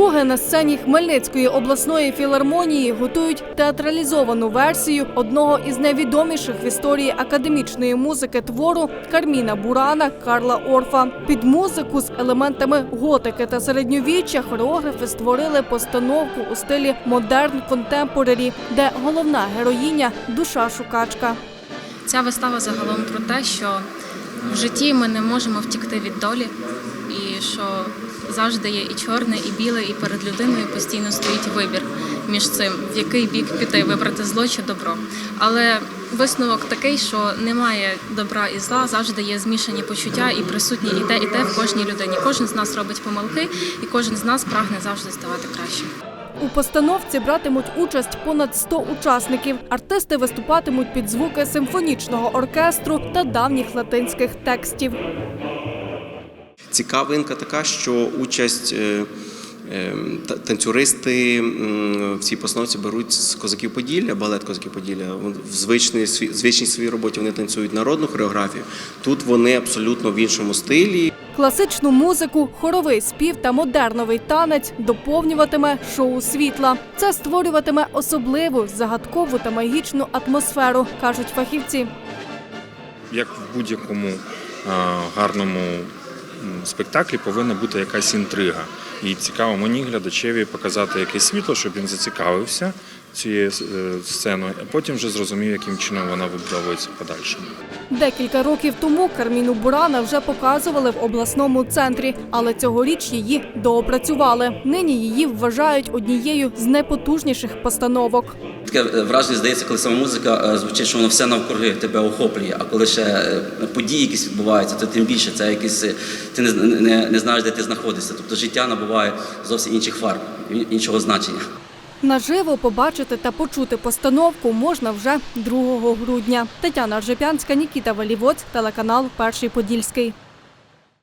Саме на сцені Хмельницької обласної філармонії готують театралізовану версію одного із найвідоміших в історії академічної музики твору Карміна Бурана Карла Орфа. Під музику з елементами готики та середньовіччя хореографи створили постановку у стилі модерн контемпорарі, де головна героїня душа шукачка. Ця вистава загалом про те, що в житті ми не можемо втікти від долі, і що завжди є і чорне, і біле, і перед людиною постійно стоїть вибір між цим, в який бік піти, вибрати зло чи добро. Але висновок такий, що немає добра і зла, завжди є змішані почуття і присутні і те, і те в кожній людині. Кожен з нас робить помилки, і кожен з нас прагне завжди ставати кращим. У постановці братимуть участь понад 100 учасників. Артисти виступатимуть під звуки симфонічного оркестру та давніх латинських текстів. Цікавинка така, що участь е, е, та- танцюристи в цій постановці беруть з козаків Поділля, балет козаків Поділля. В звичній, звичній своїй роботі вони танцюють народну хореографію. Тут вони абсолютно в іншому стилі. Класичну музику, хоровий спів та модерновий танець доповнюватиме шоу світла. Це створюватиме особливу, загадкову та магічну атмосферу, кажуть фахівці. як в будь-якому гарному спектаклі повинна бути якась інтрига. І цікаво мені глядачеві показати якесь світло, щоб він зацікавився цією е, сценою, а потім вже зрозумів, яким чином вона вибудовується в подальшому. Декілька років тому Карміну Бурана вже показували в обласному центрі, але цьогоріч її доопрацювали. Нині її вважають однією з найпотужніших постановок. Таке е, враження здається, коли сама музика е, звучить, що воно все навкруги тебе охоплює. А коли ще події якісь відбуваються, то тим більше це якісь ти не, не, не знаєш, де ти знаходишся. Тобто життя набуває зовсім інших фарб, іншого значення. Наживо побачити та почути постановку можна вже 2 грудня. Тетяна Ржепянська, Нікіта Валівоць, телеканал Перший Подільський.